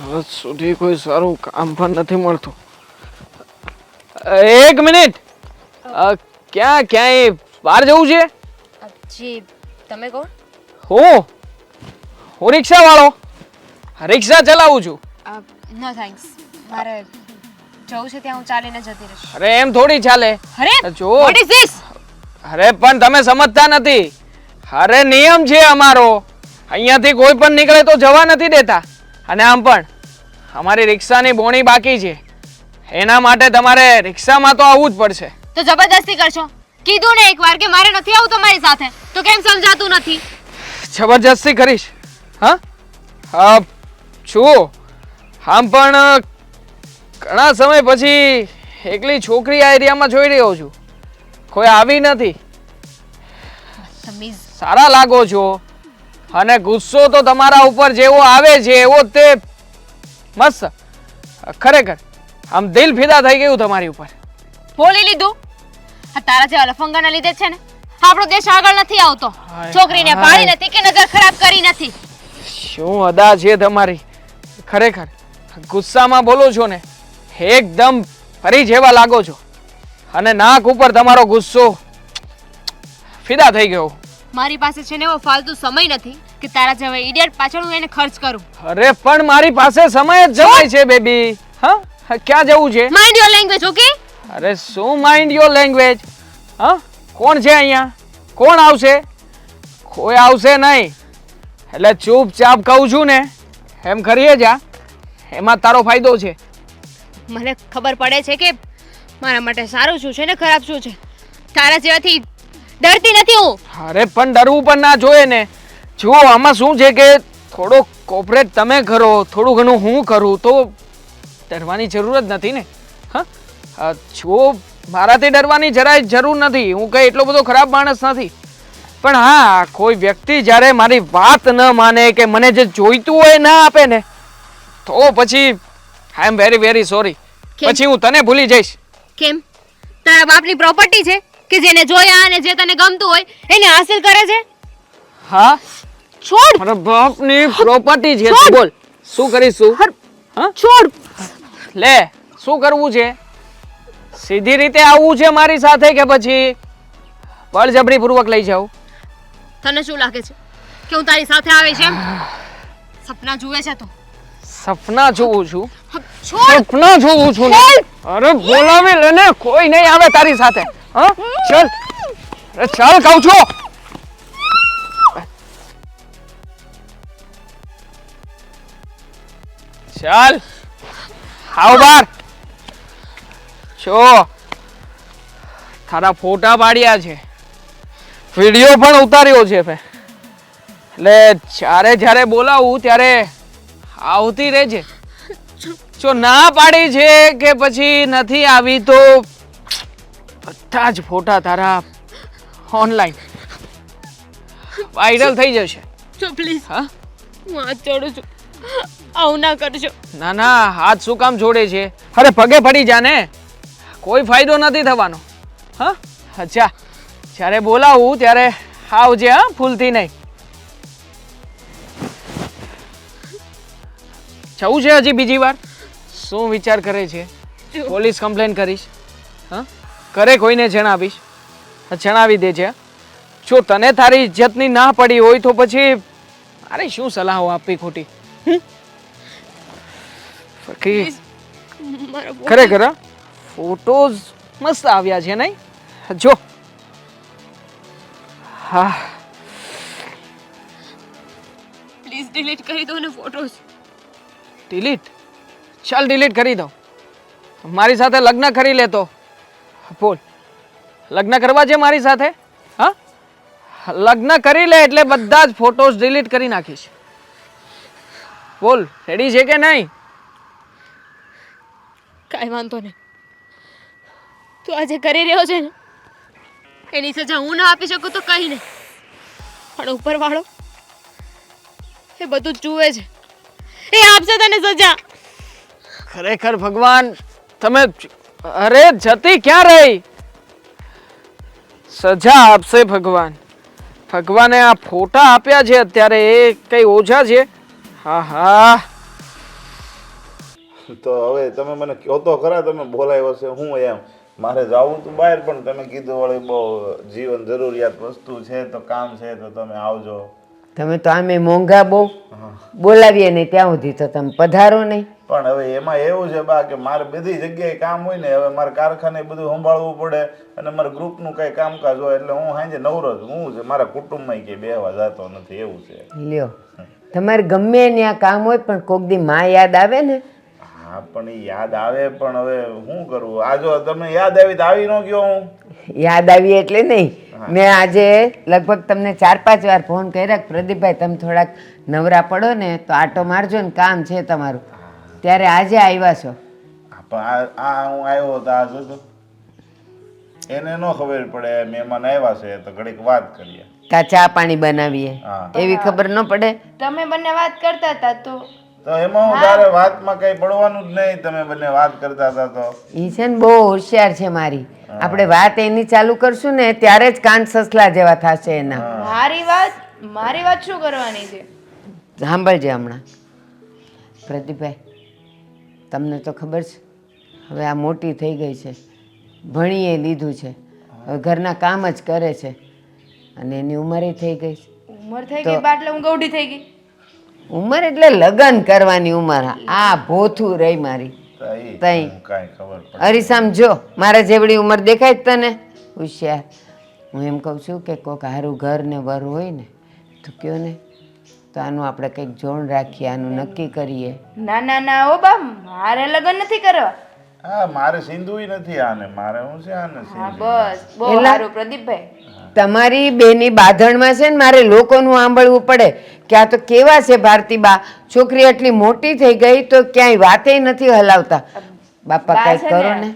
આજ સુધી કોઈ સારું કામ પણ નથી મળતું. એક મિનિટ. ક્યાં ક્યાંય બહાર જવું છે? જી તમે કોણ? હું. હું રિક્ષા વાળો રિક્ષા ચલાવું છું. નો થેન્ક્સ મારે જવું છે ત્યાં હું ચાલીને જતી રહીશ. અરે એમ થોડી ચાલે. અરે જો. વોટ ઇઝ ધીસ અરે પણ તમે સમજતા નથી. અરે નિયમ છે અમારો. અહીંયાથી કોઈ પણ નીકળે તો જવા નથી દેતા. અને આમ પણ અમારી રિક્ષાની બોણી બાકી છે. એના માટે તમારે રિક્ષામાં તો આવવું જ પડશે. તો જબરદસ્તી કરશો? કીધું ને એકવાર કે મારે નથી આવું તમારી સાથે. તો કેમ સમજાતું નથી? જબરજસ્તી કરીશ. હા? હા છું આમ પણ ઘણા સમય પછી એકલી છોકરી આ એરિયામાં જોઈ રહ્યો છું. કોઈ આવી નથી. સારા લાગો છો. અને ગુસ્સો તો તમારા ઉપર જેવો આવે છે એવો તે મસ્ત. ખરેખર આમ દિલ ફિદા થઈ ગયું તમારી ઉપર. બોલી લીધું? આ તારા જેવા લફંગાના લીધે છે ને. આપણો દેશ આગળ નથી આવતો. છોકરીને. પાડી નથી કે નજર ખરાબ કરી નથી. શું અદા છે તમારી? ખરેખર ગુસ્સામાં બોલો છો ને એકદમ ફરી જેવા લાગો છો. અને નાક ઉપર તમારો ગુસ્સો ફિદા થઈ ગયો. મારી પાસે છે ને એવો ફાલતુ સમય નથી કે તારા જેવા ઇડિયટ પાછળ હું એને ખર્ચ કરું. અરે પણ મારી પાસે સમય જ જવાય છે બેબી હા? ક્યાં જવું છે? માઇન્ડ યોર લેંગ્વેજ ઓકે અરે શું માઇન્ડ યોર લેંગ્વેજ હા? કોણ છે અહીંયા? કોણ આવશે? કોઈ આવશે નહીં. એટલે ચૂપચાપ કહું છું ને એમ કરીએ જા. એમાં તારો ફાયદો છે. મને ખબર પડે છે કે મારા માટે સારું શું છે ને ખરાબ શું છે? તારા જેવાથી ડરતી નથી હું. અરે પણ ડરવું પણ ના જોઈએ ને. જુઓ આમાં શું છે કે થોડો કોપરેટ તમે કરો થોડું ઘણું હું કરું તો ડરવાની જરૂર જ નથી ને. હા? જો મારાથી ડરવાની જરાય જરૂર નથી. હું કંઈ એટલો બધો ખરાબ માણસ નથી. પણ હા કોઈ વ્યક્તિ જ્યારે મારી વાત ન માને કે મને જે જોઈતું હોય ના આપે ને તો પછી I am very very sorry પછી હું તને ભૂલી જઈશ. કેમ? તારા બાપની પ્રોપર્ટી છે? કે જેને જોયા અને જે તને ગમતું હોય એને હાસિલ કરે છે? હા? છોડ! મારા બાપની પ્રોપર્ટી છે. બોલ. શું કરીશું? હા? છોડ! લે શું કરવું છે? સીધી રીતે આવવું છે મારી સાથે કે પછી બળજબરી પૂર્વક લઈ જાઉં તને શું લાગે છે? કે હું તારી સાથે આવે છે સપના જુએ છે તો. સપના જોઉં છું? સપના જોઉં છું અરે બોલાવી લે ને કોઈ નહીં આવે તારી સાથે. હા? ચલ. અરે ચાલ કહું છું. ચાલ. આવ બાર. તારા ફોટા પાડ્યા છે. વીડિયો પણ ઉતાર્યો છે મેં એટલે જ્યારે જ્યારે બોલાવું ત્યારે આવતી રહેજે. જો ના પાડી છે કે પછી નથી આવી તો બધા જ ફોટા તારા ઓનલાઈન વાયરલ થઈ જશે. જો પ્લીઝ હા? હું હાથ જોડું છું. આવું ના કરજો. ના ના હાથ શું કામ જોડે છે? અરે પગે પડી જા ને. કોઈ ફાયદો નથી થવાનો. હા? અચ્છા જ્યારે બોલાવું ત્યારે આવજે હા ફૂલથી નહીં. જવું છે હજી બીજી વાર? શું વિચાર કરે છે? પોલીસ કમ્પ્લેન કરીશ. હા? કરે કોઈને જણાવીશ જણાવી દેજે જો તને તારી ઇજ્જતની ના પડી હોય તો પછી અરે શું સલાહો આપવી ખોટી? ખરેખર ફોટોઝ મસ્ત આવ્યા છે નહીં? જો. હા. પ્લીઝ ડિલીટ કરી દો ને ફોટોસ ડિલીટ ચાલ ડિલીટ કરી દો મારી સાથે લગ્ન કરી લેતો. બોલ. લગ્ન કરવા છે મારી સાથે? હા? લગ્ન કરી લે એટલે બધા જ ફોટોઝ ડિલીટ કરી નાખીશ. બોલ રેડી છે કે નહીં? કાંઈ વાંધો નહીં. તું આજે કરી રહ્યો છે ને એની સજા હું ના આપી શકું તો કંઈ નહીં. પણ ઉપરવાળો એ બધું જુએ છે. એ આપશે તને સજા. ખરેખર ભગવાન તમે અરે જતી ક્યાં રહી? સજા આપશે ભગવાન. ભગવાને આ ફોટા આપ્યા છે અત્યારે એ કઈ ઓછા છે? હા હા. તો હવે તમે મને કહો તો ખરા તમે બોલાવ્યો છે હું એમ. મારે જવું તો બહાર પણ તમે કીધું વળી બહુ જીવન જરૂરિયાત વસ્તુ છે તો કામ છે તો તમે આવજો. તમે તો આમે મોંઘા બહુ બોલાવીએ નહીં ત્યાં સુધી તો તમે પધારો નહીં. પણ હવે એમાં એવું છે બા કે મારે બધી જગ્યાએ કામ હોય ને હવે મારે કારખાને બધું સંભાળવું પડે અને મારે ગ્રુપનું કંઈ કામકાજ હોય એટલે હું સાંજે નવરો જ હું છે મારા કુટુંબમાં કે બેહવા જતો નથી એવું છે. લ્યો. તમારે ગમે ત્યાં કામ હોય પણ કોક દી માં યાદ આવે ને? હા પણ યાદ આવે પણ હવે શું કરવું આ જો તમને યાદ આવી તો આવી ન ગયો હું. યાદ આવી એટલે નહીં. મેં આજે લગભગ તમને ચાર પાંચ વાર ફોન કર્યા કે પ્રદીપભાઈ તમે થોડાક નવરા પડો ને તો આટો મારજો ને કામ છે તમારું. ત્યારે આજે આવ્યા છો? પણ આ હું આવ્યો હતો આ જોજો. એને ન ખબર પડે મહેમાન આવ્યા છે તો ઘડીક વાત કરીએ. કા ચા પાણી બનાવીએ? હા. એવી ખબર ન પડે? તમે બંને વાત કરતા હતા તો? તો એમાં હું તારે વાતમાં કઈ પડવાનું જ નહીં તમે બંને વાત કરતા હતા તો. એ છે ને બહુ હોશિયાર છે મારી. આપણે વાત એની ચાલુ કરશું ને ત્યારે જ કાન સસલા જેવા થશે એના. મારી વાત મારી વાત શું કરવાની છે? સાંભળજે હમણાં. પ્રદીપભાઈ તમને તો ખબર છે. હવે આ મોટી થઈ ગઈ છે. ભણીએ લીધું છે. હવે ઘરના કામ જ કરે છે. અને એની ઉંમરે થઈ ગઈ છે. ઉંમર થઈ ગઈ બા એટલે હું ગૌડી થઈ ગઈ. ઉંમર એટલે લગ્ન કરવાની ઉંમર. આ ભોથું રહી મારી. તઈ. કાંઈ ખબર પડે. અરીસામ જો મારા જેવડી ઉંમર દેખાય જ તને? હોશિયાર હું એમ કહું છું કે કોઈક હારું ઘર ને વર હોય ને તો કયો ને? તો આનું આપણે કંઈક જોણ રાખીએ આનું નક્કી કરીએ. ના ના ના ઓ બા મારે લગ્ન નથી કરવા. હા મારે સિંધુય નથી આને મારે હું છે આને હા સિંધુ બસ બહુ એલા- સારું પ્રદીપભાઈ. તમારી બેની બાંધણમાં છે ને મારે લોકોનું સાંભળવું પડે. કે આ તો કેવા છે ભારતીબા છોકરી આટલી મોટી થઈ ગઈ તો ક્યાંય વાતે નથી હલાવતા. બાપા બા કંઈક છે કરો ને.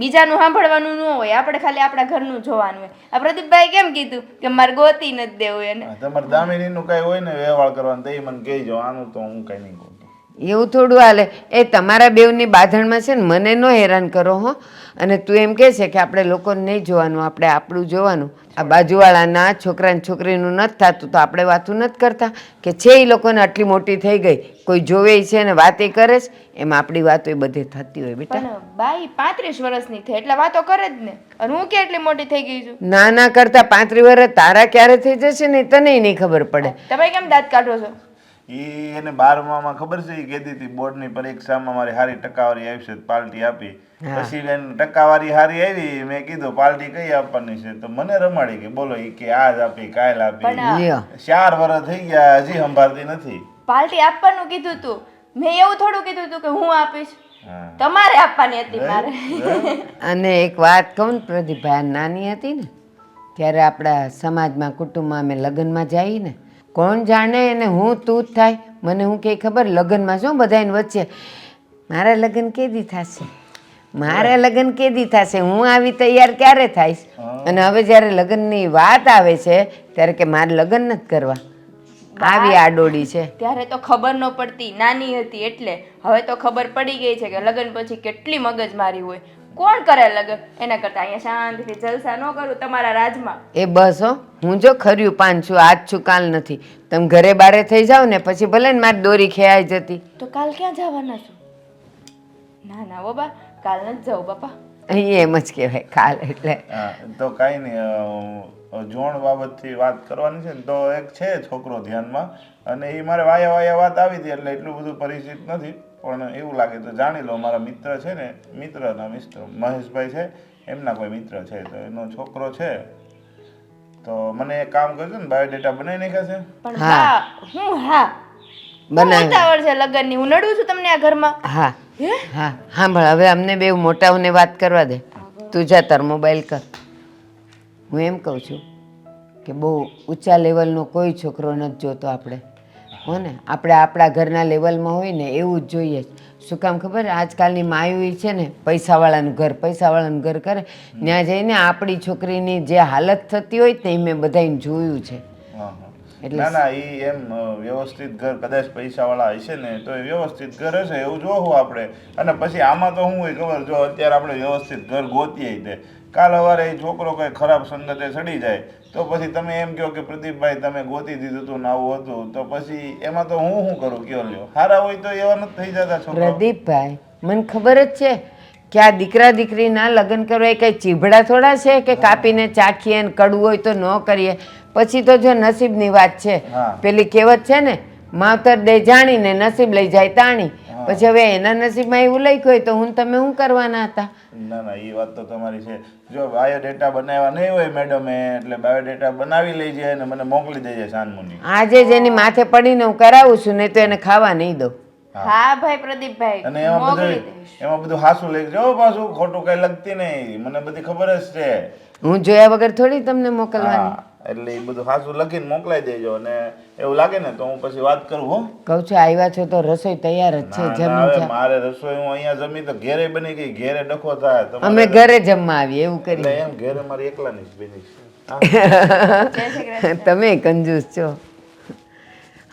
બીજાનું સાંભળવાનું ન હોય, આપણે ખાલી આપણા ઘરનું જોવાનું હોય. આ પ્રદીપભાઈ કેમ કીધું કે મારે ગોતી નથી દેવું એને? તમારે દામિનીનું કઈ હોય ને વ્યવહાર કરવાનું, તો એ મને કહેજો, આનું તો હું કઈ નહીં કહું એવું થોડું હાલે. એ તમારા બેવની બાંધણમાં છે ને મને ન હેરાન કરો હો. અને તું એમ કહે છે કે આપણે લોકોને નહીં જોવાનું આપણે આપણું જોવાનું. આ બાજુવાળાના છોકરા ને છોકરીનું નથી થતું તો આપણે વાતું નથી કરતા કે છે એ લોકોને આટલી મોટી થઈ ગઈ? કોઈ જોવે છે ને વાતે કરે છે? એમ આપણી વાતો એ બધી થતી હોય બેટા. બાઈ પાંત્રીસ વર્ષની થઈ એટલે વાતો કરે જ ને. અને હું કેટલી મોટી થઈ ગઈ છું? ના કરતા પાંત્રી વર્ષ તારા ક્યારે થઈ જશે ને તને નહીં ખબર પડે. તમે કેમ દાંત કાઢો છો? ઈ એને બારમામાં ખબર છે? એ કહેતી હતી બોર્ડની પરીક્ષામાં મારી સારી ટકાવારી આવી છે પાર્ટી આપી. પછી એને ટકાવારી સારી આવી મેં કીધું પાર્ટી કઈ આપવાની છે? તો મને રમાડી કે બોલો એ કે આજ આપી કાલ આપી. ચાર વર્ષ થઈ ગયા હજી સંભાળતી નથી. પાર્ટી આપવાનું કીધું તું? મેં એવું થોડું કીધું તું કે હું આપીશ. તમારે આપવાની હતી મારે. અને એક વાત કહું ને પ્રદીપભાઈ આ નાની હતી ને ત્યારે આપણા સમાજમાં કુટુંબમાં અમે લગ્નમાં જઈએ ને કોણ જાણે અને હું તું જ થાય? મને હું કંઈ ખબર લગ્નમાં શું બધાની વચ્ચે. મારા લગ્ન કેદી થશે? મારા લગ્ન કેદી થશે? હું આવી તૈયાર ક્યારે થઈશ? અને હવે જ્યારે લગ્નની વાત આવે છે ત્યારે કે મારે લગ્ન નથી કરવા. આવી આડોડી છે. ત્યારે તો ખબર ન પડતી નાની હતી એટલે. હવે તો ખબર પડી ગઈ છે કે લગ્ન પછી કેટલી મગજમારી હોય. કોણ કરે લગન? એના કરતા અહીંયા શાંતિથી જલસા ન કરું તમારા રાજમાં. એ બસ હો હું જો ખર્યું પાન છું આજ છું કાલ નથી. તમે ઘરે બારે થઈ જાઓ ને પછી ભલે ને મારી દોરી ખેંચાઈ જતી. તો કાલ ક્યાં જવાના છો? ના ના બાબા કાલ નથી જાઉં બાપા. અહીં એમ જ કહેવાય કાલ એટલે. તો કાંઈ નહીં જોણ બાબતથી વાત કરવાની છે ને તો એક છે છોકરો ધ્યાનમાં અને એ મારે વાયા વાયા વાત આવી હતી એટલે એટલું બધું પરિચિત નથી. પણ એવું લાગે તો જાણી લો મારા મિત્ર છે ને મિત્રના મિત્ર મહેશભાઈ છે એમના કોઈ મિત્ર છે તો એનો છોકરો છે. તો મને એક કામ કરજો ને બાયોડેટા બનાવી નાખ્યા છે. પણ હા. હા હું. હા બનાવી ઉતાવળ છે લગ્નની. હું નડું છું તમને આ ઘરમાં? હા. હા? સાંભળ હવે અમને બે મોટાઓને વાત કરવા દે. તું જા તાર મોબાઈલ કર. હું એમ કહું છું કે બહુ ઊંચા લેવલનો કોઈ છોકરો નથી જોતો આપણે. હો ને આપણે આપણા ઘરના લેવલમાં હોય ને એવું જ જોઈએ શું કામ ખબર? આજકાલની માયુ ઈ છે ને પૈસાવાળાનું ઘર પૈસાવાળાનું ઘર કરે. ત્યાં જઈને આપણી છોકરીની જે હાલત થતી હોય તે મેં બધાને જોયું છે. એટલે- ના ના એ એમ વ્યવસ્થિત ઘર કદાચ પૈસાવાળા હશે ને તો એ વ્યવસ્થિત ઘર હશે એવું જોવું આપણે. અને પછી આમાં તો હું હોય ખબર જો અત્યારે આપણે વ્યવસ્થિત ઘર ગોતીએ તે. કાલ સવારે એ છોકરો કંઈ ખરાબ સંગતે ચડી જાય. તો પછી તમે એમ કહો કે પ્રદીપભાઈ તમે ગોતી દીધું હતું ને આવું હતું તો પછી એમાં તો હું શું કરું? કયો લ્યો? સારા હોય તો એવા નથી થઈ જતા છોકરા પ્રદીપભાઈ મને ખબર જ છે કે આ દીકરા દીકરીના લગ્ન કરવા એ કંઈ ચીભડા થોડા છે કે કાપીને ચાખીએ ને કડવું હોય તો ન કરીએ? પછી તો જો નસીબની વાત છે. પેલી કહેવત છે ને માવતર દે જાણીને નસીબ લઈ જાય તાણી. પછી હવે એના નસીબમાં એવું લખ્યું હોય તો હું તમે શું કરવાના હતા? ના ના એ વાત તો તમારી છે. જો બાયોડેટા બનાવ્યા નહીં હોય મેડમે એટલે બાયોડેટા બનાવી લઈ જાય અને મને મોકલી દેજે સાનમુની. આજે જેની માથે પડીને હું કરાવું છું નહીં તો એને ખાવા નહીં દઉં. હા. ભાઈ પ્રદીપભાઈ અને એમાં બધું એમાં બધું હાસું લઈ જો પાછું ખોટું કઈ લગતી નહીં. મને બધી ખબર જ છે. હું જોયા વગર થોડી તમને મોકલવાની? એટલે એ બધું હાસું લખીને મોકલાઈ દેજો અને એવું લાગે ને તો હું પછી વાત કરું હો? કહું છું આવ્યા છો તો રસોઈ તૈયાર જ છે જમી જા. મારે રસોઈ હું અહીંયા જમી તો ઘેરે બની ગઈ ઘેરે ડખો થાય અમે ઘરે જમવા આવીએ એવું એટલે કરીએ એમ ઘેરે મારી એકલાની જ બની છે. તમે કંજૂસ છો.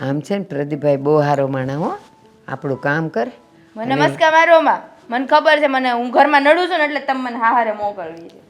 આમ છે ને પ્રદીપભાઈ બહુ સારો માણા હો. આપણું કામ કરે. મને મસ્કા મારો માં મને ખબર છે મને હું ઘરમાં નડું છું ને એટલે તમે મને હાહારે મોકલવી છે.